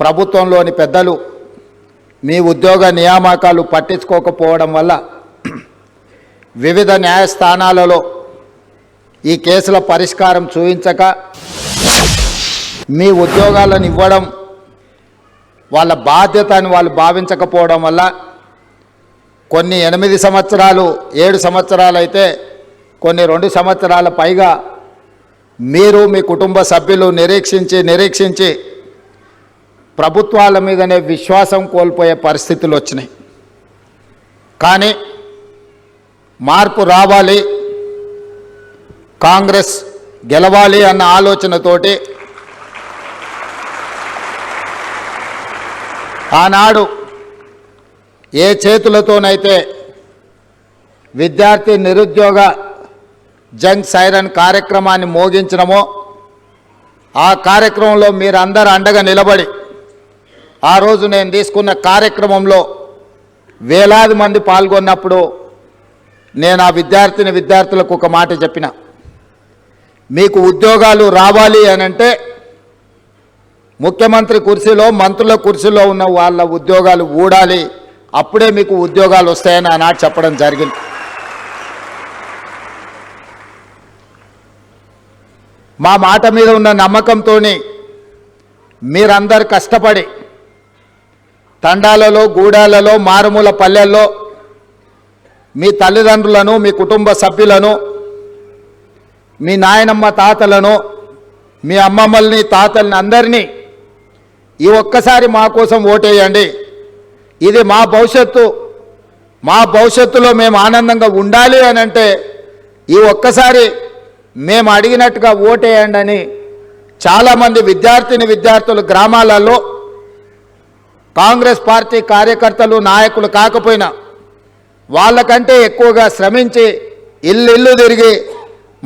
ప్రభుత్వంలోని పెద్దలు మీ ఉద్యోగ నియామకాలు పట్టించుకోకపోవడం వల్ల వివిధ న్యాయస్థానాలలో ఈ కేసుల పరిష్కారం చూపించక మీ ఉద్యోగాలను ఇవ్వడం వాళ్ళ బాధ్యత అని వాళ్ళు భావించకపోవడం వల్ల కొన్ని ఎనిమిది సంవత్సరాలు ఏడు సంవత్సరాలు అయితే కొన్ని రెండు సంవత్సరాల పైగా మీరు మీ కుటుంబ సభ్యులు నిరీక్షించి నిరీక్షించి ప్రభుత్వాల మీదనే విశ్వాసం కోల్పోయే పరిస్థితులు వచ్చినాయి. కానీ మార్పు రావాలి కాంగ్రెస్ గెలవాలి అన్న ఆలోచనతోటి ఆనాడు ఏ చేతులతోనైతే విద్యార్థి నిరుద్యోగ జంగ్ సైరన్ కార్యక్రమాన్ని మోగించినమో ఆ కార్యక్రమంలో మీరందరూ అండగా నిలబడి ఆ రోజు నేను తీసుకున్న కార్యక్రమంలో వేలాది మంది పాల్గొన్నప్పుడు నేను ఆ విద్యార్థిని విద్యార్థులకు ఒక మాట చెప్పిన. మీకు ఉద్యోగాలు రావాలి అని అంటే ముఖ్యమంత్రి కుర్చీలో మంత్రుల కుర్చీలో ఉన్న వాళ్ళ ఉద్యోగాలు ఊడాలి. అప్పుడే మీకు ఉద్యోగాలు వస్తాయని ఆనాడు చెప్పడం జరిగింది. మా మాట మీద ఉన్న నమ్మకంతో మీరందరు కష్టపడి తండాలలో గూడాలలో మారుమూల పల్లెల్లో మీ తల్లిదండ్రులను మీ కుటుంబ సభ్యులను మీ నాయనమ్మ తాతలను మీ అమ్మమ్మల్ని తాతల్ని అందరినీ ఈ ఒక్కసారి మా కోసం ఓటేయండి. ఇది మా భవిష్యత్తు. మా భవిష్యత్తులో మేము ఆనందంగా ఉండాలి అని అంటే ఈ ఒక్కసారి మేము అడిగినట్టుగా ఓటేయండి అని చాలామంది విద్యార్థిని విద్యార్థులు గ్రామాలలో కాంగ్రెస్ పార్టీ కార్యకర్తలు నాయకులు కాకపోయినా వాళ్ళకంటే ఎక్కువగా శ్రమించి ఇల్లు ఇల్లు తిరిగి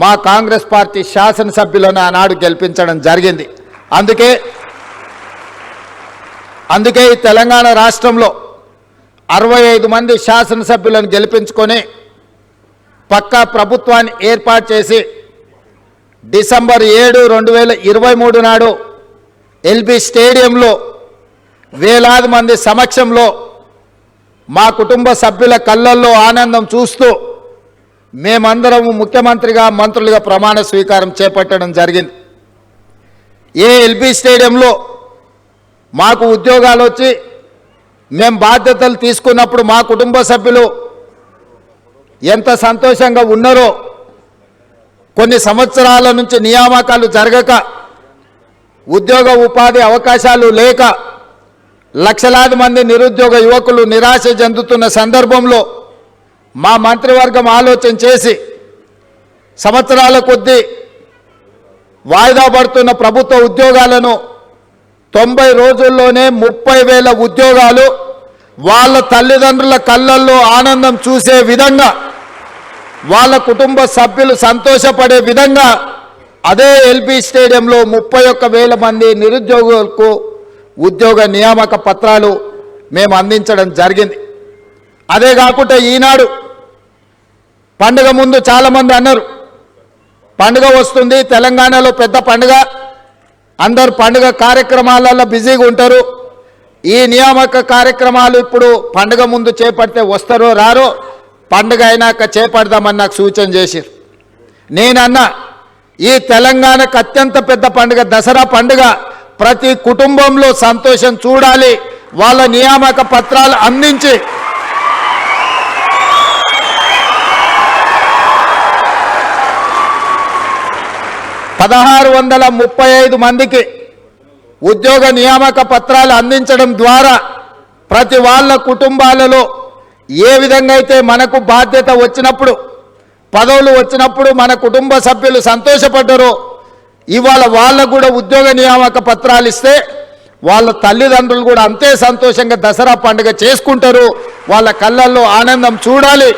మా కాంగ్రెస్ పార్టీ శాసనసభ్యులను ఆనాడు గెలిపించడం జరిగింది. అందుకే అందుకే ఈ తెలంగాణ రాష్ట్రంలో అరవై ఐదు మంది శాసనసభ్యులను గెలిపించుకొని పక్కా ప్రభుత్వాన్ని ఏర్పాటు చేసి డిసెంబర్ ఏడు రెండు వేల ఇరవై మూడు నాడు ఎల్బీ స్టేడియంలో వేలాది మంది సమక్షంలో మా కుటుంబ సభ్యుల కళ్ళల్లో ఆనందం చూస్తూ మేమందరం ముఖ్యమంత్రిగా మంత్రులుగా ప్రమాణ స్వీకారం చేపట్టడం జరిగింది. ఏ ఎల్బీ స్టేడియంలో మాకు ఉద్యోగాలు వచ్చి మేము బాధ్యతలు తీసుకున్నప్పుడు మా కుటుంబ సభ్యులు ఎంత సంతోషంగా ఉన్నారో కొన్ని సంవత్సరాల నుంచి నియామకాలు జరగక ఉద్యోగ ఉపాధి అవకాశాలు లేక లక్షలాది మంది నిరుద్యోగ యువకులు నిరాశ చెందుతున్న సందర్భంలో మా మంత్రివర్గం ఆలోచన చేసి సంవత్సరాల కొద్దీ వాయిదా పడుతున్న ప్రభుత్వ ఉద్యోగాలను తొంభై రోజుల్లోనే ముప్పై వేల ఉద్యోగాలు వాళ్ళ తల్లిదండ్రుల కళ్ళల్లో ఆనందం చూసే విధంగా వాళ్ళ కుటుంబ సభ్యులు సంతోషపడే విధంగా అదే ఎల్బీ స్టేడియంలో ముప్పై ఒక్క వేల మంది నిరుద్యోగులకు ఉద్యోగ నియామక పత్రాలు మేము అందించడం జరిగింది. అదే కాకుండా ఈనాడు పండుగ ముందు చాలామంది అన్నారు పండుగ వస్తుంది తెలంగాణలో పెద్ద పండుగ అందరు పండుగ కార్యక్రమాలలో బిజీగా ఉంటారు. ఈ నియామక కార్యక్రమాలు ఇప్పుడు పండుగ ముందు చేపడితే వస్తారో రారో పండుగ అయినాక చేపడదామని నాకు సూచన చేశారు నేనన్నా ఈ తెలంగాణకు అత్యంత పెద్ద పండుగ దసరా పండుగ ప్రతి కుటుంబంలో సంతోషం చూడాలి. వాళ్ళ నియామక పత్రాలు అందించి. పదహారు వందల ముప్పై ఐదు మందికి ఉద్యోగ నియామక పత్రాలు అందించడం ద్వారా ప్రతి వాళ్ళ కుటుంబాలలో ఏ విధంగా అయితే మనకు బాధ్యత వచ్చినప్పుడు పదవులు వచ్చినప్పుడు మన కుటుంబ సభ్యులు సంతోషపడ్డరో ఇవాళ వాళ్ళకు కూడా ఉద్యోగ నియామక పత్రాలు ఇస్తే వాళ్ళ తల్లిదండ్రులు కూడా అంతే సంతోషంగా దసరా పండుగ చేసుకుంటారు. వాళ్ళ కళ్ళల్లో ఆనందం చూడాలి.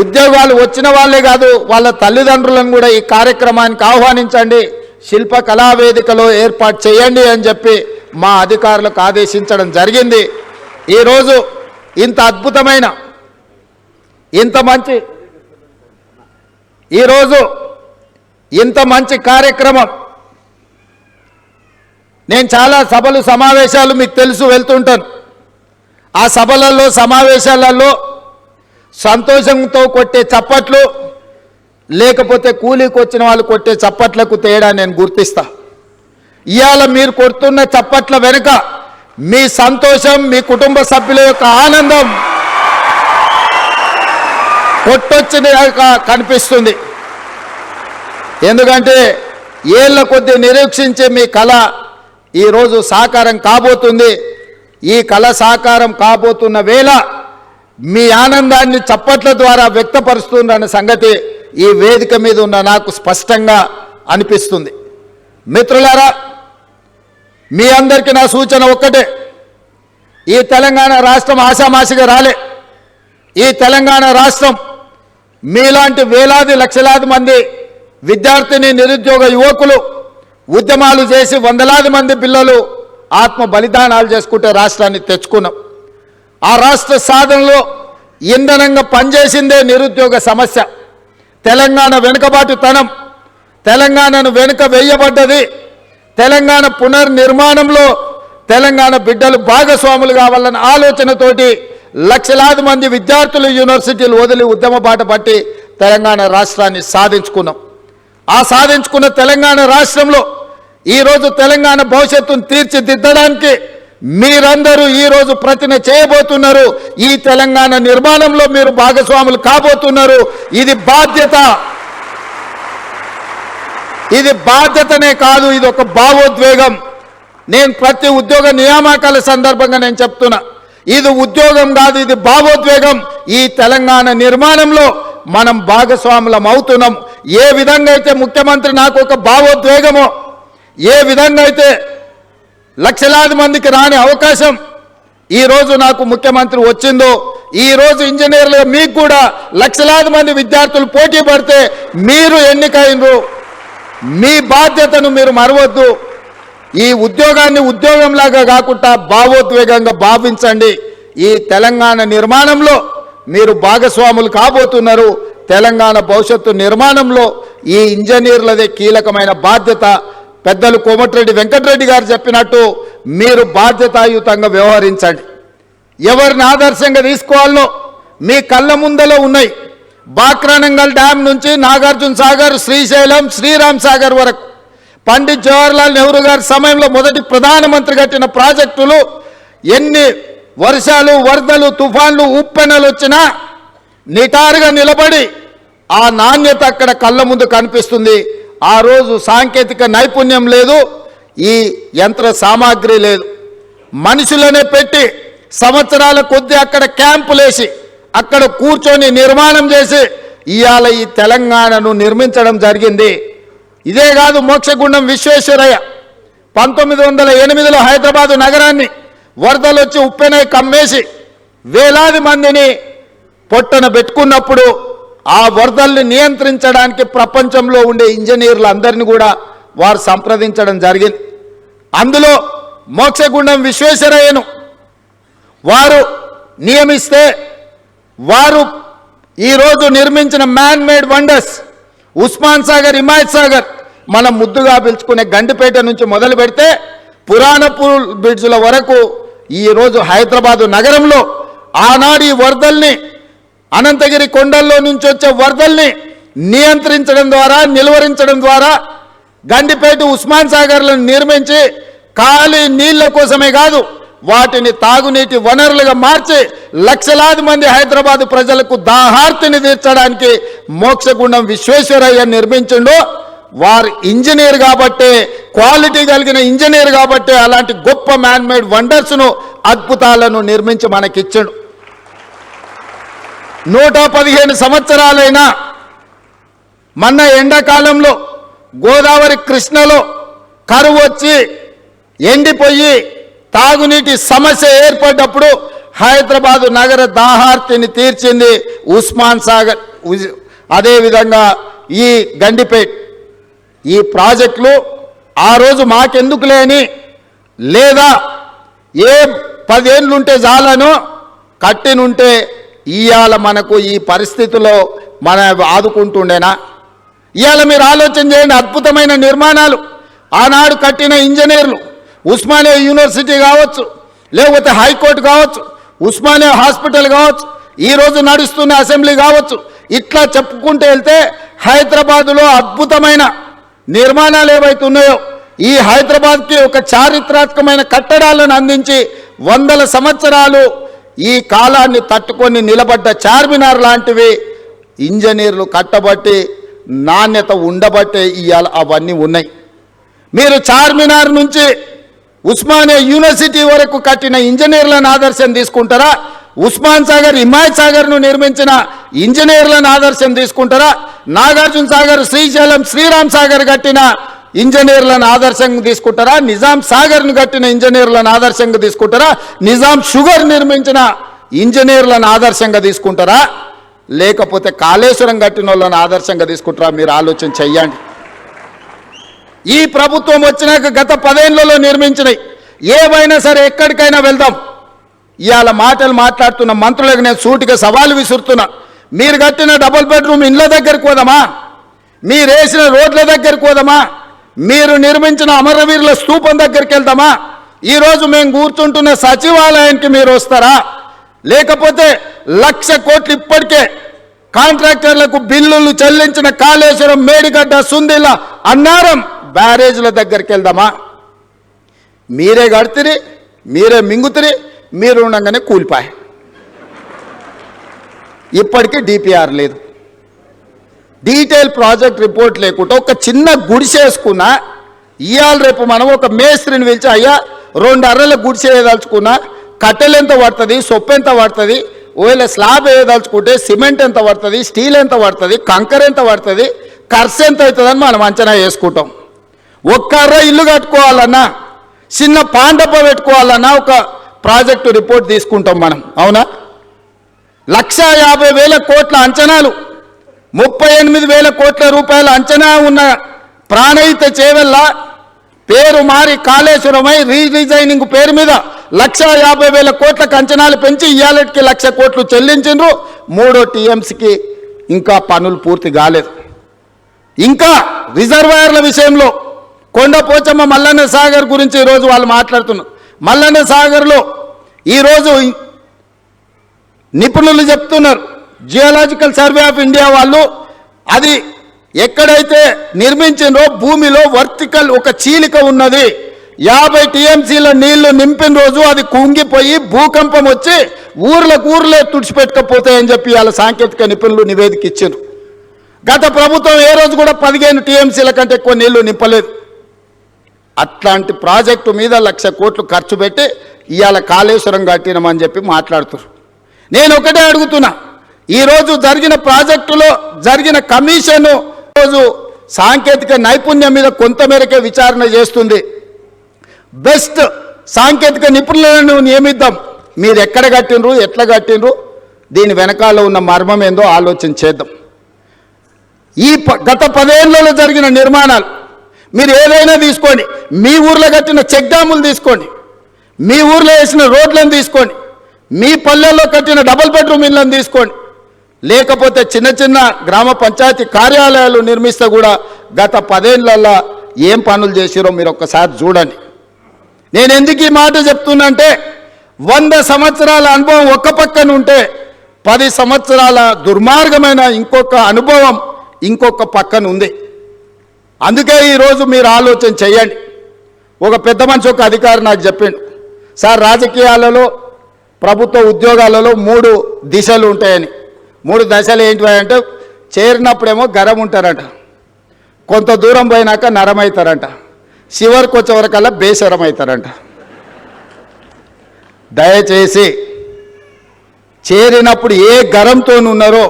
ఉద్యోగాలు వచ్చిన వాళ్ళే కాదు వాళ్ళ తల్లిదండ్రులను కూడా ఈ కార్యక్రమానికి ఆహ్వానించండి. శిల్ప కళావేదికలో ఏర్పాటు చేయండి అని చెప్పి మా అధికారులకు ఆదేశించడం జరిగింది. ఈరోజు ఇంత అద్భుతమైన ఇంత మంచి ఈరోజు ఇంత మంచి కార్యక్రమం. నేను చాలా సభలు సమావేశాలు మీకు తెలుసు వెళ్తుంటాను. ఆ సభలలో సమావేశాలలో సంతోషంతో కొట్టే చప్పట్లు లేకపోతే కూలీకి వచ్చిన వాళ్ళు కొట్టే చప్పట్లకు తేడా నేను గుర్తిస్తా. ఇవాళ మీరు కొడుతున్న చప్పట్ల వెనుక మీ సంతోషం మీ కుటుంబ సభ్యుల యొక్క ఆనందం కొట్టొచ్చిన కనిపిస్తుంది. ఎందుకంటే ఏళ్ళ కొద్ది నిరీక్షించే మీ కళ ఈరోజు సాకారం కాబోతుంది. ఈ కళ సాకారం కాబోతున్న వేళ మీ ఆనందాన్ని చప్పట్ల ద్వారా వ్యక్తపరుస్తుందన్న సంగతి ఈ వేదిక మీద ఉన్న నాకు స్పష్టంగా అనిపిస్తుంది. మిత్రులారా మీ అందరికీ నా సూచన ఒక్కటే. ఈ తెలంగాణ రాష్ట్రం ఆషామాషిగా రాలే. ఈ తెలంగాణ రాష్ట్రం మీలాంటి వేలాది లక్షలాది మంది విద్యార్థిని నిరుద్యోగ యువకులు ఉద్యమాలు చేసి వందలాది మంది పిల్లలు ఆత్మ బలిదానాలు చేసుకుంటే రాష్ట్రాన్ని తెచ్చుకున్నాం. ఆ రాష్ట్ర సాధనలో ఇంధనంగా పనిచేసిందే నిరుద్యోగ సమస్య. తెలంగాణ వెనుకబాటుతనం తెలంగాణను వెనుక వేయబడ్డది. తెలంగాణ పునర్నిర్మాణంలో తెలంగాణ బిడ్డలు భాగస్వాములు కావాలన్న ఆలోచనతోటి లక్షలాది మంది విద్యార్థులు యూనివర్సిటీలు వదిలి ఉద్యమ బాట పట్టి తెలంగాణ రాష్ట్రాన్ని సాధించుకున్నాం. ఆ సాధించుకున్న తెలంగాణ రాష్ట్రంలో ఈరోజు తెలంగాణ భవిష్యత్తును తీర్చిదిద్దడానికి మీరందరూ ఈరోజు ప్రతిన చేయబోతున్నారు. ఈ తెలంగాణ నిర్మాణంలో మీరు భాగస్వాములు కాబోతున్నారు. ఇది బాధ్యత. ఇది బాధ్యతనే కాదు ఇది ఒక భావోద్వేగం. నేను ప్రతి ఉద్యోగ నియామకాల సందర్భంగా నేను చెప్తున్నా. ఇది ఉద్యోగం కాదు ఇది భావోద్వేగం. ఈ తెలంగాణ నిర్మాణంలో మనం భాగస్వాములం అవుతున్నాం. ఏ విధంగా అయితే ముఖ్యమంత్రి నాకు ఒక భావోద్వేగమో ఏ విధంగా అయితే లక్షలాది మందికి రాని అవకాశం ఈ రోజు నాకు ముఖ్యమంత్రి వచ్చిందో ఈ రోజు ఇంజనీర్లు మీకు కూడా లక్షలాది మంది విద్యార్థులు పోటీ పడితే మీరు ఎన్నికైనరు మీ బాధ్యతను మీరు మరవద్దు. ఈ ఉద్యోగాన్ని ఉద్యోగంలాగా కాకుండా భావోద్వేగంగా భావించండి. ఈ తెలంగాణ నిర్మాణంలో మీరు భాగస్వాములు కాబోతున్నారు. తెలంగాణ భవిష్యత్తు నిర్మాణంలో ఈ ఇంజనీర్లదే కీలకమైన బాధ్యత. పెద్దలు కోమటిరెడ్డి వెంకటరెడ్డి గారు చెప్పినట్టు మీరు బాధ్యతాయుతంగా వ్యవహరించండి. ఎవరిని ఆదర్శంగా తీసుకోవాలనో మీ కళ్ళ ముందలో ఉన్నాయి. బాక్రానంగల్ డ్యామ్ నుంచి నాగార్జున సాగర్ శ్రీశైలం శ్రీరామ్ సాగర్ వరకు. పండిత్ జవహర్లాల్ నెహ్రూ గారి సమయంలో మొదటి ప్రధానమంత్రి కట్టిన ప్రాజెక్టులు ఎన్ని వర్షాలు వరదలు తుఫాన్లు ఉప్పెనలు వచ్చినా నిటారుగా నిలబడి ఆ నాణ్యత అక్కడ కళ్ళ ముందు కనిపిస్తుంది. ఆ రోజు సాంకేతిక నైపుణ్యం లేదు ఈ యంత్ర సామాగ్రి లేదు. మనుషులనే పెట్టి సంవత్సరాల కొద్దీ అక్కడ క్యాంపులేసి అక్కడ కూర్చొని నిర్మాణం చేసి ఇవాళ ఈ తెలంగాణను నిర్మించడం జరిగింది. ఇదే కాదు మోక్షగుండం విశ్వేశ్వరయ్య. పంతొమ్మిది వందల ఎనిమిదిలో హైదరాబాదు నగరాన్ని వరదలు వచ్చి ఉప్పెనై కమ్మేసి వేలాది మందిని పొట్టన పెట్టుకున్నప్పుడు ఆ వరదల్ని నియంత్రించడానికి ప్రపంచంలో ఉండే ఇంజనీర్లు అందరినీ కూడా వారు సంప్రదించడం జరిగింది. అందులో మోక్షగుండం విశ్వేశ్వరయ్యను వారు నియమిస్తే వారు ఈరోజు నిర్మించిన man made wonders Osman Sagar Himayat Sagar మనం ముద్దుగా పిలుచుకునే గండిపేట నుంచి మొదలు పెడితే పురాణపూర్ బ్రిడ్జ్ల వరకు ఈరోజు హైదరాబాదు నగరంలో ఆనాడు ఈ వరదల్ని అనంతగిరి కొండల్లో నుంచి వచ్చే వరదల్ని నియంత్రించడం ద్వారా నిలువరించడం ద్వారా గండిపేట ఉస్మాన్ సాగర్లను నిర్మించి ఖాళీ నీళ్ళ కోసమే కాదు వాటిని తాగునీటి వనరులుగా మార్చి లక్షలాది మంది హైదరాబాద్ ప్రజలకు దాహార్తిని తీర్చడానికి మోక్షగుండం విశ్వేశ్వరయ్య నిర్మించిండు. వారు ఇంజనీర్ కాబట్టే క్వాలిటీ కలిగిన ఇంజనీర్ కాబట్టే అలాంటి గొప్ప మ్యాన్మేడ్ వండర్స్ను అద్భుతాలను నిర్మించి మనకిచ్చాడు. నూట పదిహేను సంవత్సరాలైనా మొన్న ఎండాకాలంలో గోదావరి కృష్ణలో కరువు వచ్చి ఎండిపోయి తాగునీటి సమస్య ఏర్పడ్డప్పుడు హైదరాబాదు నగర దాహార్తిని తీర్చింది ఉస్మాన్ సాగర్. అదేవిధంగా ఈ గండిపేట్. ఈ ప్రాజెక్టులు ఆ రోజు మాకెందుకు లేని లేదా ఏ పదేళ్ళుంటే చాలను కట్టినుంటే ఇవాళ మనకు ఈ పరిస్థితిలో మన ఆదుకుంటుండేనా? ఇవాళ మీరు ఆలోచన చేయండి అద్భుతమైన నిర్మాణాలు. ఆనాడు కట్టిన ఇంజనీర్లు ఉస్మానియా యూనివర్సిటీ కావచ్చు లేకపోతే హైకోర్టు కావచ్చు ఉస్మానియా హాస్పిటల్ కావచ్చు ఈరోజు నడుస్తున్న అసెంబ్లీ కావచ్చు ఇట్లా చెప్పుకుంటూ వెళ్తే హైదరాబాదులో అద్భుతమైన నిర్మాణాలు ఏవైతే ఉన్నాయో ఈ హైదరాబాద్కి ఒక చారిత్రాత్మకమైన కట్టడాలను అందించి వందల సంవత్సరాలు ఈ కాలాన్ని తట్టుకొని నిలబడ్డ చార్మినార్ లాంటివి ఇంజనీర్లు కట్టబట్టి నాణ్యత ఉండబట్టే ఇవాళ అవన్నీ ఉన్నాయి. మీరు చార్మినార్ నుంచి ఉస్మానియా యూనివర్సిటీ వరకు కట్టిన ఇంజనీర్లను ఆదర్శం తీసుకుంటారా? ఉస్మాన్ సాగర్ హిమాయత్ సాగర్ను నిర్మించిన ఇంజనీర్లను ఆదర్శం తీసుకుంటారా? నాగార్జున సాగర్ శ్రీశైలం శ్రీరామ్ సాగర్ కట్టిన ఇంజనీర్లను ఆదర్శంగా తీసుకుంటారా? నిజాం సాగర్ను కట్టిన ఇంజనీర్లను ఆదర్శంగా తీసుకుంటారా? నిజాం షుగర్ నిర్మించిన ఇంజనీర్లను ఆదర్శంగా తీసుకుంటారా? లేకపోతే కాళేశ్వరం కట్టిన వాళ్ళని ఆదర్శంగా తీసుకుంటారా? మీరు ఆలోచన చెయ్యండి. ఈ ప్రభుత్వం వచ్చినాక గత పదేళ్ళలో నిర్మించినవి ఏవైనా సరే ఎక్కడికైనా వెళ్దాం. ఇవాళ మాటలు మాట్లాడుతున్న మంత్రులకు నేను సూటిగా సవాలు విసురుతున్నా. మీరు కట్టిన డబుల్ బెడ్రూమ్ ఇండ్ల దగ్గరికి పోదామా? మీరు వేసిన రోడ్ల దగ్గరికి పోదామా? మీరు నిర్మించిన అమరవీరుల స్థూపం దగ్గరికి వెళ్దామా? ఈరోజు మేము కూర్చుంటున్న సచివాలయానికి మీరు వస్తారా? లేకపోతే లక్ష కోట్లు ఇప్పటికే కాంట్రాక్టర్లకు బిల్లులు చెల్లించిన కాళేశ్వరం మేడిగడ్డ సుందిల అన్నారం బ్యారేజ్ల దగ్గరికి వెళ్దామా? మీరే కడితిరి మీరే మింగుతిరి మీరు ఉండగానే కూలిపాయి. ఇప్పటికీ డిపిఆర్ లేదు. డీటెయిల్ ప్రాజెక్ట్ రిపోర్ట్ లేకుండా ఒక చిన్న గుడిసేసుకున్నా ఇవాళ రేపు మనం ఒక మేస్త్రిని పిలిచి అయ్యా రెండు అర్రల గుడిసె వేయదలుచుకున్నా కట్టెలు ఎంత పడుతుంది సొప్పు ఎంత పడుతుంది ఒకవేళ స్లాబ్ వేయదలుచుకుంటే సిమెంట్ ఎంత పడుతుంది స్టీల్ ఎంత పడుతుంది కంకర ఎంత పడుతుంది ఖర్చు ఎంత అవుతుందని మనం అంచనా వేసుకుంటాం. ఒక్క అర్ర ఇల్లు కట్టుకోవాలన్నా చిన్న పాండప పెట్టుకోవాలన్నా ఒక ప్రాజెక్టు రిపోర్ట్ తీసుకుంటాం మనం. అవునా? లక్ష యాభై వేల కోట్ల అంచనాలు. ముప్పై ఎనిమిది వేల కోట్ల రూపాయల అంచనా ఉన్న ప్రాణహిత చేవెల్ల పేరు మారి కాళేశ్వరమై రీడిజైనింగ్ పేరు మీద లక్ష యాభై వేల కోట్లకు అంచనాలు పెంచి ఇయాలటికి లక్ష కోట్లు చెల్లించిండ్రు. మూడో టీఎంసీకి ఇంకా పనులు పూర్తి కాలేదు. ఇంకా రిజర్వాయర్ల విషయంలో కొండ పోచమ్మ మల్లన్న సాగర్ గురించి ఈరోజు వాళ్ళు మాట్లాడుతున్నారు. మల్లన్న సాగర్లో ఈరోజు నిపుణులు చెప్తున్నారు. జియోలాజికల్ సర్వే ఆఫ్ ఇండియా వాళ్ళు అది ఎక్కడైతే నిర్మించిందో భూమిలో వర్టికల్ ఒక చీలిక ఉన్నది. యాభై టీఎంసీల నీళ్ళు నింపిన రోజు అది కుంగిపోయి భూకంపం వచ్చి ఊర్లకు ఊర్లే తుడిచిపెట్టకపోతాయని చెప్పి వాళ్ళ సాంకేతిక నిపుణులు నివేదిక ఇచ్చారు గత ప్రభుత్వం ఏ రోజు కూడా పదిహేను టీఎంసీల కంటే ఎక్కువ నీళ్ళు నింపలేదు. అట్లాంటి ప్రాజెక్టు మీద లక్ష కోట్లు ఖర్చు పెట్టి ఇవాళ కాళేశ్వరం కట్టినామని చెప్పి మాట్లాడుతున్నారు నేను ఒకటే అడుగుతున్నా. ఈరోజు జరిగిన ప్రాజెక్టులో జరిగిన కమిషను రోజు సాంకేతిక నైపుణ్యం మీద కొంతమేరకే విచారణ చేస్తుంది. బెస్ట్ సాంకేతిక నిపుణులను నియమిద్దాం. మీరు ఎక్కడ కట్టినరు ఎట్లా కట్టినరు దీని వెనకాల ఉన్న మర్మం ఏందో ఆలోచన చేద్దాం. ఈ గత పదేళ్ళలో జరిగిన నిర్మాణాలు మీరు ఏదైనా తీసుకోండి. మీ ఊర్లో కట్టిన చెక్ డ్యాములు తీసుకోండి. మీ ఊర్లో వేసిన రోడ్లను తీసుకోండి. మీ పల్లెల్లో కట్టిన డబుల్ బెడ్రూమ్ ఇళ్ళని తీసుకోండి. లేకపోతే చిన్న చిన్న గ్రామ పంచాయతీ కార్యాలయాలు నిర్మిస్తే కూడా గత పదేళ్ళలో ఏం పనులు చేసిరో మీరు ఒక్కసారి చూడండి. నేను ఎందుకు ఈ మాట చెప్తున్నంటే వంద సంవత్సరాల అనుభవం ఒక్క పక్కన ఉంటే పది సంవత్సరాల దుర్మార్గమైన ఇంకొక అనుభవం ఇంకొక పక్కన ఉంది. అందుకే ఈరోజు మీరు ఆలోచన చేయండి. ఒక పెద్ద మనిషి ఒక అధికారి నాకు చెప్పిండు సార్ రాజకీయాలలో ప్రభుత్వ ఉద్యోగాలలో మూడు దిశలు ఉంటాయని. మూడు దశలు ఏంటి అంటే చేరినప్పుడేమో గరం ఉంటారంట. కొంత దూరం పోయినాక నరం అవుతారంట చివరికి వచ్చేవరకల్లా బేసరం అవుతారంట దయచేసి చేరినప్పుడు ఏ గరంతో ఉన్నారో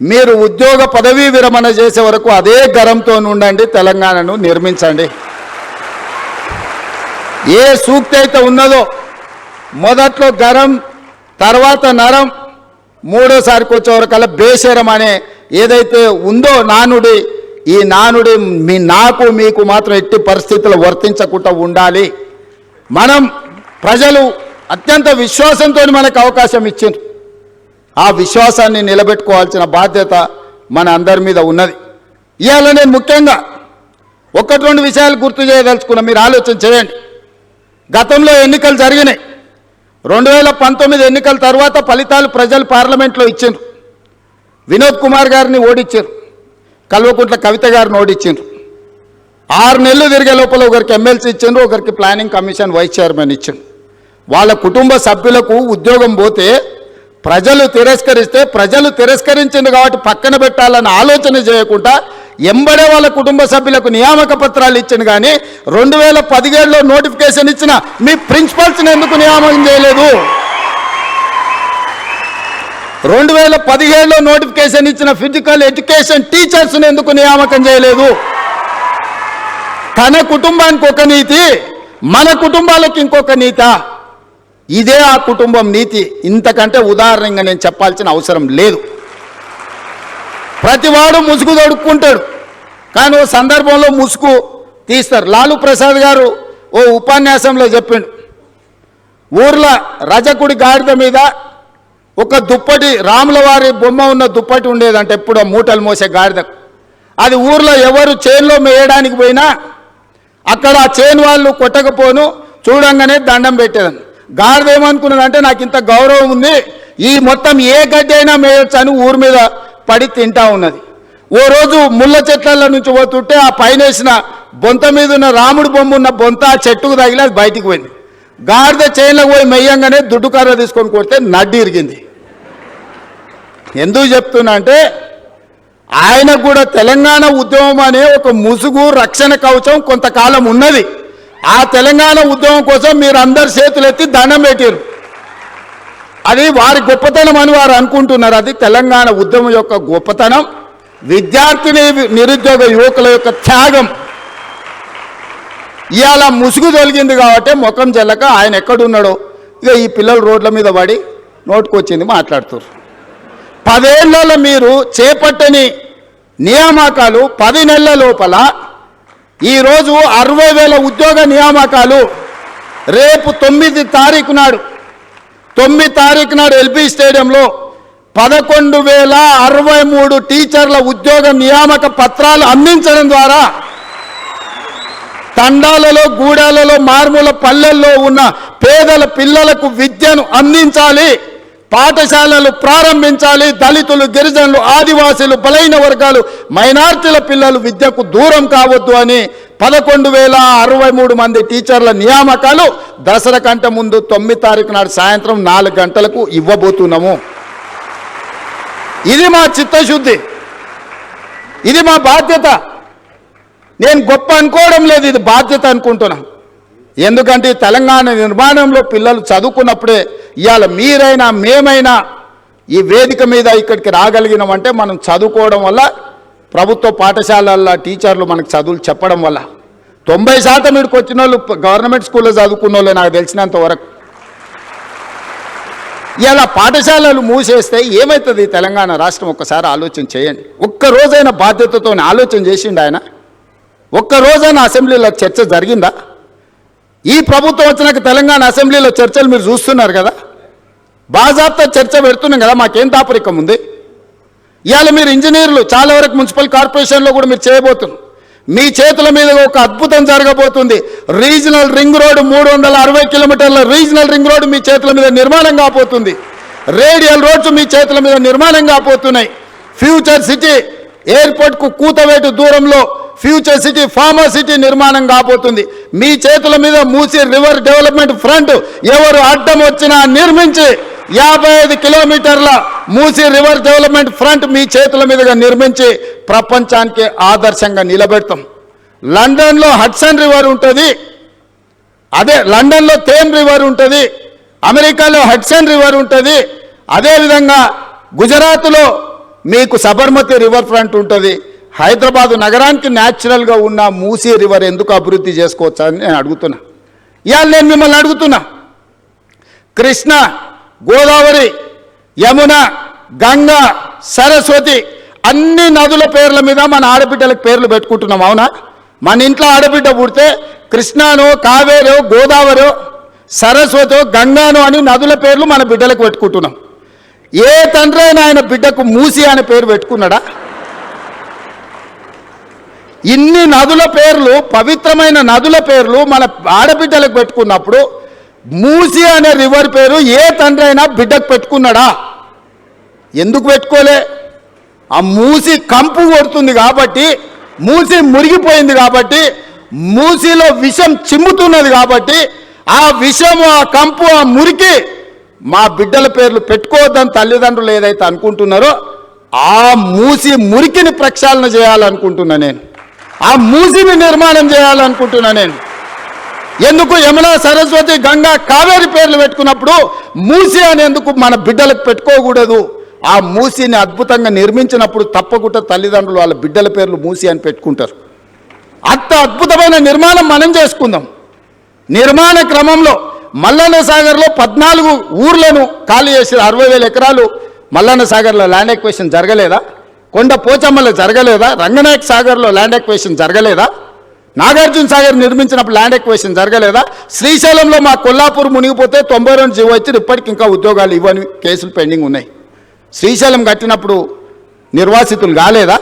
మీరు ఉద్యోగ పదవీ విరమణ చేసే వరకు అదే గరంతో ఉండండి తెలంగాణను నిర్మించండి. ఏ సూక్తి అయితే ఉన్నదో మొదట్లో గరం తర్వాత నరం మూడోసారికి వచ్చే వరకల్లా బేషరం అనే ఏదైతే ఉందో నానుడి ఈ నానుడి మీ నాకు మీకు మాత్రం ఎట్టి పరిస్థితులు వర్తించకుండా ఉండాలి. మనం ప్రజలు అత్యంత విశ్వాసంతో మనకు అవకాశం ఇచ్చింది ఆ విశ్వాసాన్ని నిలబెట్టుకోవాల్సిన బాధ్యత మన అందరి మీద ఉన్నది. ఇవాళ నేను ముఖ్యంగా ఒకటి రెండు విషయాలు గుర్తు చేయదలుచుకున్నా. మీరు ఆలోచన చేయండి. గతంలో ఎన్నికలు జరిగినాయి. రెండు వేల పంతొమ్మిది ఎన్నికల తర్వాత ఫలితాలు ప్రజలు పార్లమెంట్లో ఇచ్చారు వినోద్ కుమార్ గారిని ఓడిచ్చారు కల్వకుంట్ల కవిత గారిని ఓడిచ్చారు ఆరు నెలలు తిరిగే లోపల ఒకరికి ఎమ్మెల్సీ ఇచ్చిండ్రు ఒకరికి ప్లానింగ్ కమిషన్ వైస్ చైర్మన్ ఇచ్చారు వాళ్ళ కుటుంబ సభ్యులకు ఉద్యోగం పోతే ప్రజలు తిరస్కరిస్తే ప్రజలు తిరస్కరించింది కాబట్టి పక్కన పెట్టాలని ఆలోచన చేయకుండా ఎంబడే వాళ్ళ కుటుంబ సభ్యులకు నియామక పత్రాలు ఇచ్చిన కానీ రెండు వేల పదిహేడులో నోటిఫికేషన్ ఇచ్చిన మీ ప్రిన్సిపల్స్ని ఎందుకు నియామకం చేయలేదు? రెండు వేల పదిహేడులో నోటిఫికేషన్ ఇచ్చిన ఫిజికల్ ఎడ్యుకేషన్ టీచర్స్ని ఎందుకు నియామకం చేయలేదు? తన కుటుంబానికి ఒక నీతి మన కుటుంబాలకు ఇంకొక నీత. ఇదే ఆ కుటుంబం నీతి. ఇంతకంటే ఉదాహరణగా నేను చెప్పాల్సిన అవసరం లేదు. ప్రతివాడు ముసుగు తొడుక్కుంటాడు. కానీ ఓ సందర్భంలో ముసుగు తీస్తారు. లాలూ ప్రసాద్ గారు ఓ ఉపన్యాసంలో చెప్పిండు. ఊర్లో రజకుడి గాడిద మీద ఒక దుప్పటి రాముల వారి బొమ్మ ఉన్న దుప్పటి ఉండేదంట ఎప్పుడో మూటలు మోసే గాడిద. అది ఊర్లో ఎవరు చేనులో మేయడానికి పోయినా అక్కడ ఆ చేను వాళ్ళు కొట్టకపోను చూడంగానే దండం పెట్టేదాన్ని గాడిద ఏమనుకున్నదంటే నాకు ఇంత గౌరవం ఉంది ఈ మొత్తం ఏ గడ్డి అయినా మేయొచ్చు అని ఊరి మీద పడి తింటా ఉన్నది. ఓ రోజు ముళ్ళ చెట్ల నుంచి పోతుంటే ఆ పైన వేసిన బొంత మీద ఉన్న రాముడు బొమ్మ ఉన్న బొంత ఆ చెట్టుకు తగిలి అది బయటికి పోయింది. గాడిద చైన్లకు పోయి మెయ్యంగానే దుడ్డు కర్ర తీసుకొని కొడితే నడ్డి ఇరిగింది. ఎందుకు చెప్తున్నా అంటే ఆయన కూడా తెలంగాణ ఉద్యమం అనే ఒక ముసుగు రక్షణ కవచం కొంతకాలం ఉన్నది. ఆ తెలంగాణ ఉద్యమం కోసం మీరు అందరు చేతులెత్తి దండం పెట్టారు అది వారి గొప్పతనం అని వారు అనుకుంటున్నారు. అది తెలంగాణ ఉద్యమం యొక్క గొప్పతనం. విద్యార్థిని నిరుద్యోగ యువకుల యొక్క త్యాగం. ఇవాళ ముసుగు తొలగింది కాబట్టి ముఖం చెల్లక ఆయన ఎక్కడున్నాడో. ఇక ఈ పిల్లలు రోడ్ల మీద పడి నోటుకొచ్చింది మాట్లాడుతున్నారు పదేళ్ళలో మీరు చేపట్టని నియామకాలు పది నెలల లోపల ఈరోజు అరవై వేల ఉద్యోగ నియామకాలు రేపు తొమ్మిది తారీఖు నాడు. తొమ్మిది తారీఖు నాడు ఎల్బీ స్టేడియంలో పదకొండు వేల అరవై మూడు టీచర్ల ఉద్యోగ నియామక పత్రాలు అందించడం ద్వారా తండాలలో గూడాలలో మారుమూల పల్లెల్లో ఉన్న పేదల పిల్లలకు విద్యను అందించాలి పాఠశాలలు ప్రారంభించాలి దళితులు గిరిజనులు ఆదివాసీలు బలైన వర్గాలు మైనార్టీల పిల్లలు విద్యకు దూరం కావద్దు అని పదకొండు వేల అరవై మూడు మంది టీచర్ల నియామకాలు దసరా కంటే ముందు తొమ్మిది తారీఖు నాడు సాయంత్రం నాలుగు గంటలకు ఇవ్వబోతున్నాము. ఇది మా చిత్తశుద్ధి. ఇది మా బాధ్యత. నేను గొప్ప అనుకోవడం లేదు ఇది బాధ్యత అనుకుంటున్నా. ఎందుకంటే తెలంగాణ నిర్మాణంలో పిల్లలు చదువుకున్నప్పుడే ఇవాళ మీరైనా మేమైనా ఈ వేదిక మీద ఇక్కడికి రాగలిగినామంటే మనం చదువుకోవడం వల్ల ప్రభుత్వ పాఠశాలల్లో టీచర్లు మనకు చదువులు చెప్పడం వల్ల తొంభై శాతం ఇక్కడికి వచ్చిన వాళ్ళు గవర్నమెంట్ స్కూల్లో చదువుకున్న వాళ్ళు నాకు తెలిసినంత వరకు. ఇలా పాఠశాలలు మూసేస్తే ఏమవుతుంది తెలంగాణ రాష్ట్రం? ఒక్కసారి ఆలోచన చేయండి. ఒక్క రోజైన బాధ్యతతో ఆలోచన చేసిండు ఆయన? ఒక్కరోజైనా అసెంబ్లీలో చర్చ జరిగిందా? ఈ ప్రభుత్వం వచ్చినాక తెలంగాణ అసెంబ్లీలో చర్చలు మీరు చూస్తున్నారు కదా? బాజాబ్తా చర్చ పెడుతున్నాం కదా మాకేం దాపరికం ఉంది? ఇవాళ మీరు ఇంజనీర్లు చాలా వరకు మున్సిపల్ కార్పొరేషన్లో కూడా మీరు చేయబోతున్నారు. మీ చేతుల మీద ఒక అద్భుతం జరగబోతుంది. రీజనల్ రింగ్ రోడ్డు మూడు వందల అరవై కిలోమీటర్ల రీజనల్ రింగ్ రోడ్ మీ చేతుల మీద నిర్మాణం కాబోతుంది. రేడియల్ రోడ్స్ మీ చేతుల మీద నిర్మాణం కాబోతున్నాయి. ఫ్యూచర్ సిటీ ఎయిర్పోర్ట్కు కూతవేటు దూరంలో ఫ్యూచర్ సిటీ ఫార్మర్ సిటీ నిర్మాణం కాబోతుంది. మీ చేతుల మీద మూసి రివర్ డెవలప్మెంట్ ఫ్రంట్ ఎవరు అడ్డం వచ్చినా నిర్మించి యాభై ఐదు కిలోమీటర్ల మూసి రివర్ డెవలప్మెంట్ ఫ్రంట్ మీ చేతుల మీదుగా నిర్మించి ప్రపంచానికి ఆదర్శంగా నిలబెడతాం. లండన్లో హడ్సన్ రివర్ ఉంటుంది. అదే లండన్లో థేమ్ రివర్ ఉంటుంది. అమెరికాలో హడ్సన్ రివర్ ఉంటుంది. అదేవిధంగా గుజరాత్లో మీకు సబర్మతి రివర్ ఫ్రంట్ ఉంటుంది. హైదరాబాదు నగరానికి న్యాచురల్గా ఉన్న మూసీ రివర్ ఎందుకు అభివృద్ధి చేసుకోవచ్చు అని నేను అడుగుతున్నా. ఇవాళ నేను మిమ్మల్ని అడుగుతున్నా. కృష్ణ గోదావరి యమున గంగ సరస్వతి అన్ని నదుల పేర్ల మీద మన ఆడబిడ్డలకు పేర్లు పెట్టుకుంటున్నాం అవునా? మన ఇంట్లో ఆడబిడ్డ పుడితే కృష్ణానో కావేరో గోదావరో సరస్వతో గంగాను అని నదుల పేర్లు మన బిడ్డలకు పెట్టుకుంటున్నాం. ఏ తండ్రి అయినా ఆయన బిడ్డకు మూసి అనే పేరు పెట్టుకున్నాడా? ఇన్ని నదుల పేర్లు పవిత్రమైన నదుల పేర్లు మన ఆడబిడ్డలకు పెట్టుకున్నప్పుడు మూసి అనే రివర్ పేరు ఏ తండ్రి అయినా బిడ్డకు పెట్టుకున్నాడా? ఎందుకు పెట్టుకోలే? ఆ మూసి కంపు కొడుతుంది కాబట్టి మూసి మురిగిపోయింది కాబట్టి మూసిలో విషం చిమ్ముతున్నది కాబట్టి ఆ విషము ఆ కంపు ఆ మురికి మా బిడ్డల పేర్లు పెట్టుకోవద్దని తల్లిదండ్రులు ఏదైతే అనుకుంటున్నారో ఆ మూసి మురికిని ప్రక్షాళన చేయాలనుకుంటున్నా నేను. ఆ మూసిని నిర్మాణం చేయాలనుకుంటున్నా నేను. ఎందుకు యమున సరస్వతి గంగా కావేరి పేర్లు పెట్టుకున్నప్పుడు మూసి అనేందుకు మన బిడ్డలకు పెట్టుకోకూడదు? ఆ మూసిని అద్భుతంగా నిర్మించినప్పుడు తప్పకుండా తల్లిదండ్రులు వాళ్ళ బిడ్డల పేర్లు మూసి అని పెట్టుకుంటారు. అంత అద్భుతమైన నిర్మాణం మనం చేసుకుందాం. నిర్మాణ క్రమంలో మల్లన్న సాగర్లో పద్నాలుగు ఊర్లను ఖాళీ చేసిన అరవై వేల ఎకరాలు మల్లన్న సాగర్లో ల్యాండ్ ఎక్వేషన్ జరగలేదా? కొండ పోచమ్మలో జరగలేదా? రంగనాయక సాగర్లో ల్యాండ్ ఎక్వేషన్ జరగలేదా? నాగార్జున సాగర్ నిర్మించినప్పుడు ల్యాండ్ ఎక్వేషన్ జరగలేదా? శ్రీశైలంలో మా కొల్లాపూర్ మునిగిపోతే తొంభై రెండు జీవో వచ్చి ఇప్పటికి ఇంకా ఉద్యోగాలు ఇవ్వని కేసులు పెండింగ్ ఉన్నాయి. శ్రీశైలం కట్టినప్పుడు నిర్వాసితులు కాలేదా?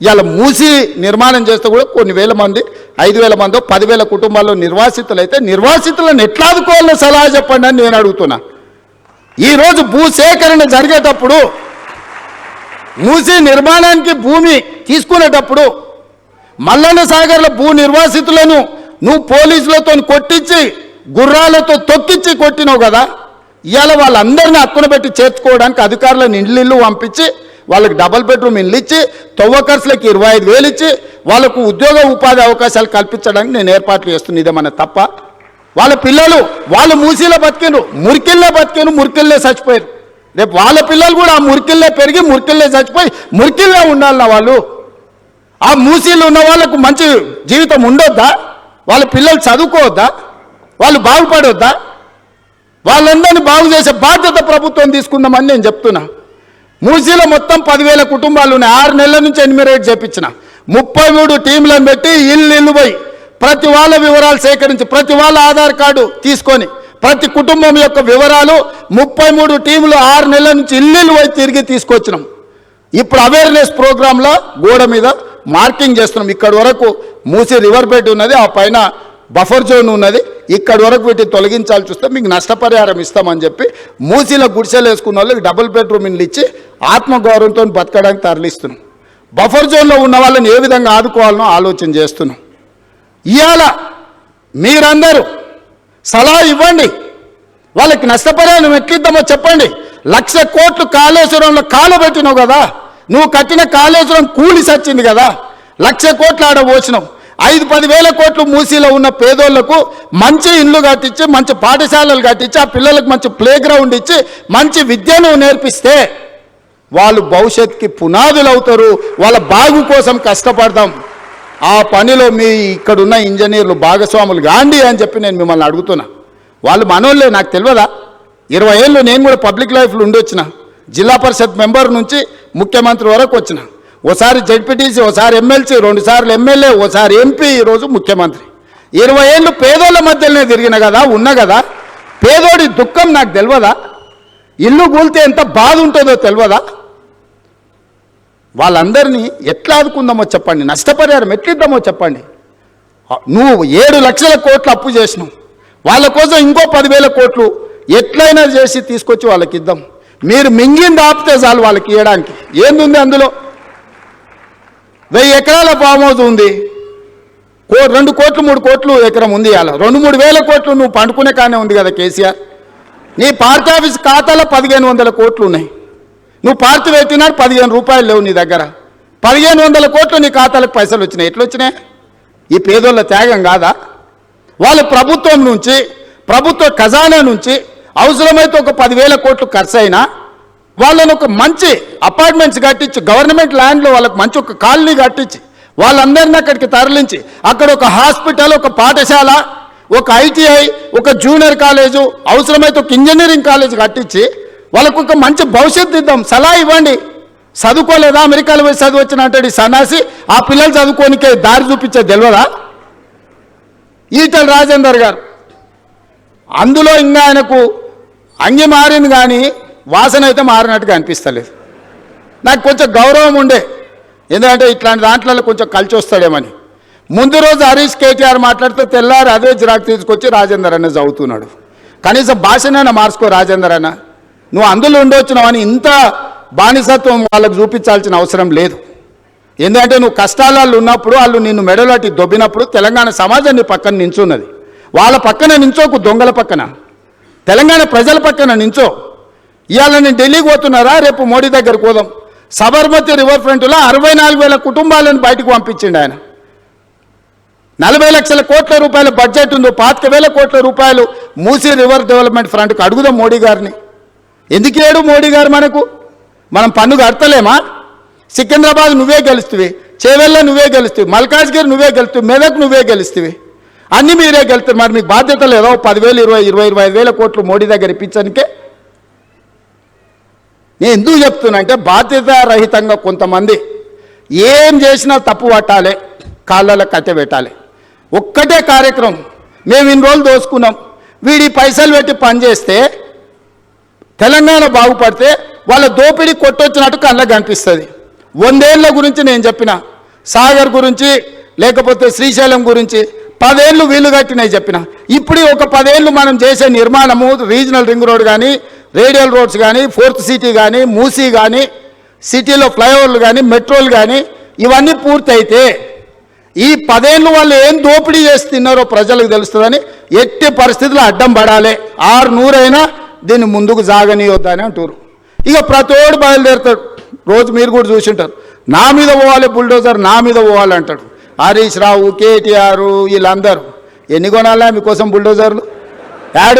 ఇలా మూసి నిర్మాణం చేస్తే కూడా కొన్ని వేల మంది ఐదు వేల మందో పదివేల కుటుంబాల్లో నిర్వాసితులు అయితే నిర్వాసితులను ఎట్లా ఆదుకోవాలో సలహా చెప్పండి అని నేను అడుగుతున్నా. ఈరోజు భూసేకరణ జరిగేటప్పుడు మూసి నిర్మాణానికి భూమి తీసుకునేటప్పుడు మల్లన్న సాగర్ల భూ నిర్వాసితులను నువ్వు పోలీసులతో కొట్టించి గుర్రాలతో తొక్కిచ్చి కొట్టినావు కదా. ఇవాళ వాళ్ళందరినీ అక్కున పెట్టి చేర్చుకోవడానికి అధికారులను ఇండ్లు పంపించి వాళ్ళకి డబుల్ బెడ్రూమ్ ఇండ్లు ఇచ్చి తొవ్వకర్సులకి ఇరవై ఐదు వేలు ఇచ్చి వాళ్ళకు ఉద్యోగ ఉపాధి అవకాశాలు కల్పించడానికి నేను ఏర్పాట్లు చేస్తున్నా ఇదేమన్నా తప్ప. వాళ్ళ పిల్లలు వాళ్ళు మూసీలో బతికిండ్రు మురికిల్లే బతికిండ్రు మురికిల్లే చచ్చిపోయారు. రేపు వాళ్ళ పిల్లలు కూడా ఆ మురికిల్లే పెరిగి మురికిల్లే చచ్చిపోయి మురికిల్లే ఉండాలన్న వాళ్ళు ఆ మూసీలు ఉన్న వాళ్ళకు మంచి జీవితం ఉండొద్దా? వాళ్ళ పిల్లలు చదువుకోవద్దా? వాళ్ళు బాగుపడొద్దా? వాళ్ళందరినీ బాగు చేసే బాధ్యత ప్రభుత్వం తీసుకుందామని నేను చెప్తున్నా. మూసీలో మొత్తం పదివేల కుటుంబాలు ఉన్నాయి. ఆరు నెలల నుంచి ఎన్యూమరేట్ చేపించిన. ముప్పై మూడు టీంలను పెట్టి ఇల్లు ఇల్లు పోయి ప్రతి వాళ్ళ వివరాలు సేకరించి ప్రతి వాళ్ళ ఆధార్ కార్డు తీసుకొని ప్రతి కుటుంబం యొక్క వివరాలు ముప్పై మూడు టీంలు ఆరు నెలల నుంచి ఇల్లు పోయి తిరిగి తీసుకొచ్చినాం. ఇప్పుడు అవేర్నెస్ ప్రోగ్రాంలో గోడ మీద మార్కింగ్ చేస్తున్నాం. ఇక్కడ వరకు మూసి రివర్ బెడ్ ఉన్నది ఆ పైన బఫర్ జోన్ ఉన్నది. ఇక్కడి వరకు వీటిని తొలగించాలి చూస్తే మీకు నష్టపరిహారం ఇస్తామని చెప్పి మూసీలో గుడిసెలు వేసుకున్న వాళ్ళకి డబుల్ బెడ్రూమ్ ఇల్లు ఇచ్చి ఆత్మగౌరవంతో బతకడానికి తరలిస్తున్నాం. బఫర్ జోన్లో ఉన్న వాళ్ళని ఏ విధంగా ఆదుకోవాలనో ఆలోచన చేస్తున్నాం. ఇవాళ మీరందరూ సలహా ఇవ్వండి. వాళ్ళకి నష్టపరిహారం ఎట్లిద్దామో చెప్పండి. లక్ష కోట్లు కాళేశ్వరంలో కాలు పెట్టినావు కదా. నువ్వు కట్టిన కాళేశ్వరం కూలి సచ్చింది కదా. లక్ష కోట్లు ఆడబోసినావు ఐదు పది వేల కోట్లు మూసీలో ఉన్న పేదోళ్ళకు మంచి ఇండ్లు కట్టించి మంచి పాఠశాలలు కట్టించి ఆ పిల్లలకు మంచి ప్లే గ్రౌండ్ ఇచ్చి మంచి విద్యను నేర్పిస్తే వాళ్ళు భవిష్యత్తుకి పునాదులు అవుతారు వాళ్ళ బాగు కోసం కష్టపడదాం. ఆ పనిలో మీ ఇక్కడున్న ఇంజనీర్లు భాగస్వాములు గాండి అని చెప్పి నేను మిమ్మల్ని అడుగుతున్నా. వాళ్ళు మనోళ్ళే నాకు తెలియదా? ఇరవై ఏళ్ళు నేను కూడా పబ్లిక్ లైఫ్లో ఉండొచ్చినా జిల్లా పరిషత్ మెంబర్ నుంచి ముఖ్యమంత్రి వరకు వచ్చిన. ఓసారి జడ్పీటీసీ ఓసారి ఎమ్మెల్సీ రెండు సార్లు ఎమ్మెల్యే ఓసారి ఎంపీ ఈరోజు ముఖ్యమంత్రి. ఇరవై ఏళ్ళు పేదోళ్ళ మధ్యలోనే తిరిగిన కదా ఉన్నా కదా? పేదోడి దుఃఖం నాకు తెలియదా ఇల్లు కూలితే ఎంత బాధ ఉంటుందో తెలియదా వాళ్ళందరినీ ఎట్లా ఆదుకుందామో చెప్పండి నష్టపరిహారం ఎట్లిద్దామో చెప్పండి. నువ్వు ఏడు లక్షల కోట్లు అప్పు చేసినావు. వాళ్ళ కోసం ఇంకో పదివేల కోట్లు ఎట్లయినా చేసి తీసుకొచ్చి వాళ్ళకి ఇద్దాం మీరు మింగింది ఆపితే చాలు వాళ్ళకి ఇవ్వడానికి. ఏంది అందులో? వెయ్యి ఎకరాల ఫామ్ హౌస్ ఉంది. కో రెండు కోట్లు మూడు కోట్లు ఎకరం ఉంది అలా రెండు మూడు వేల కోట్లు నువ్వు పండుకునే కానే ఉంది కదా కేసీఆర్. నీ పార్టీ ఆఫీస్ ఖాతాలో పదిహేను వందల కోట్లు ఉన్నాయి. నువ్వు పార్టీ పెట్టినా పదిహేను రూపాయలు లేవు నీ దగ్గర. పదిహేను వందల కోట్లు నీ ఖాతాలకు పైసలు వచ్చినాయి. ఎట్లా వచ్చినాయి ఈ పేదోళ్ళ త్యాగం కాదా? వాళ్ళు ప్రభుత్వం నుంచి ప్రభుత్వ ఖజానా నుంచి అవసరమైతే ఒక పదివేల కోట్లు ఖర్చు అయినా వాళ్ళని ఒక మంచి అపార్ట్మెంట్స్ కట్టించి గవర్నమెంట్ ల్యాండ్లో వాళ్ళకి మంచి ఒక కాలనీ కట్టించి వాళ్ళందరినీ అక్కడికి తరలించి అక్కడ ఒక హాస్పిటల్ ఒక పాఠశాల ఒక ఐటీఐ ఒక జూనియర్ కాలేజు అవసరమైతే ఒక ఇంజనీరింగ్ కాలేజ్ కట్టించి వాళ్ళకు ఒక మంచి భవిష్యత్తు ఇద్దాం సలహా ఇవ్వండి. చదువుకోలేదా? అమెరికాలో పోయి చదువు వచ్చిన సన్నాసి? ఆ పిల్లలు చదువుకోనికే దారి చూపించే తెలియదా ఈటల రాజేందర్ గారు. అందులో ఇంకా ఆయనకు అంగి మారింది కానీ వాసన అయితే మారినట్టుగా అనిపిస్తలేదు. నాకు కొంచెం గౌరవం ఉండే. ఎందుకంటే ఇట్లాంటి దాంట్లో కొంచెం కలిసి వస్తాడేమని. ముందు రోజు హరీష్ కేటీఆర్ మాట్లాడితే తెల్లారి అదే జిరాక్ తీసుకొచ్చి రాజేందర్ అన్న చదువుతున్నాడు. కనీసం భాషనైనా మార్చుకో రాజేందర్ అన్న. నువ్వు అందులో ఉండొచ్చినావని ఇంత బానిసత్వం వాళ్ళకు చూపించాల్సిన అవసరం లేదు. ఎందుకంటే నువ్వు కష్టాలలో ఉన్నప్పుడు వాళ్ళు నిన్ను మెడలోటి దొబ్బినప్పుడు తెలంగాణ సమాజాన్ని పక్కన నించున్నది. వాళ్ళ పక్కన నించోకు దొంగల పక్కన. తెలంగాణ ప్రజల పక్కన నించో. ఇవాళ నేను ఢిల్లీకి పోతున్నారా? రేపు మోడీ దగ్గరకు పోదాం. సబర్మతి రివర్ ఫ్రంట్లో అరవై నాలుగు వేల కుటుంబాలను బయటకు పంపించిండు ఆయన. నలభై లక్షల కోట్ల రూపాయల బడ్జెట్ ఉందో పాతిక వేల కోట్ల రూపాయలు మూసీ రివర్ డెవలప్మెంట్ ఫ్రంట్కి అడుగుదాం మోడీ గారిని. ఎందుకు ఏడు మోడీ గారు మనకు? మనం పన్ను కడతలేమా సికింద్రాబాద్ నువ్వే గెలుస్తువి చేవెళ్ళ నువ్వే గెలుస్తువి మల్కాజ్గిరి నువ్వే గెలుస్తువి మెదక్ నువ్వే గెలుస్తువి. అన్నీ మీరే గెలుతారు మరి మీకు బాధ్యత లేదా? పదివేలు ఇరవై ఇరవై ఇరవై ఐదు వేల కోట్లు మోడీ దగ్గర ఇప్పించడానికే నేను ఎందుకు చెప్తున్నా అంటే బాధ్యత రహితంగా కొంతమంది ఏం చేసినా తప్పు పట్టాలి కాళ్ళలో కట్టె పెట్టాలి. ఒక్కటే కార్యక్రమం. మేము ఇన్ని రోజులు దోసుకున్నాం. వీడి పైసలు పెట్టి పనిచేస్తే తెలంగాణ బాగుపడితే వాళ్ళ దోపిడీ కొట్టొచ్చినట్టు కళ్ళకు కనిపిస్తుంది. వందేళ్ళ గురించి నేను చెప్పిన సాగర్ గురించి లేకపోతే శ్రీశైలం గురించి పదేళ్ళు వీలు కట్టినవి చెప్పిన. ఇప్పుడు ఒక పదేళ్ళు మనం చేసే నిర్మాణము రీజనల్ రింగ్ రోడ్ కానీ రేడియల్ రోడ్స్ కానీ ఫోర్త్ సిటీ కానీ మూసీ కానీ సిటీలో ఫ్లైఓవర్లు కానీ మెట్రోలు కానీ ఇవన్నీ పూర్తయితే ఈ పదేళ్ళు వాళ్ళు ఏం దోపిడీ చేసి తిన్నారో ప్రజలకు తెలుస్తుందని ఎట్టి పరిస్థితుల్లో అడ్డం పడాలి. ఆరు నూరైనా దీన్ని ముందుకు సాగనీయొద్దని అంటారు ఇక ప్రతోడు బయలుదేరుతాడు. రోజు మీరు కూడా చూసింటారు. నా మీద పోవాలి బుల్డోజర్ నా మీద పోవాలి అంటాడు. హరీష్ రావు కేటీఆర్ వీళ్ళందరూ. ఎన్ని కొనాలా మీకోసం బుల్డోజర్లు? యాడ్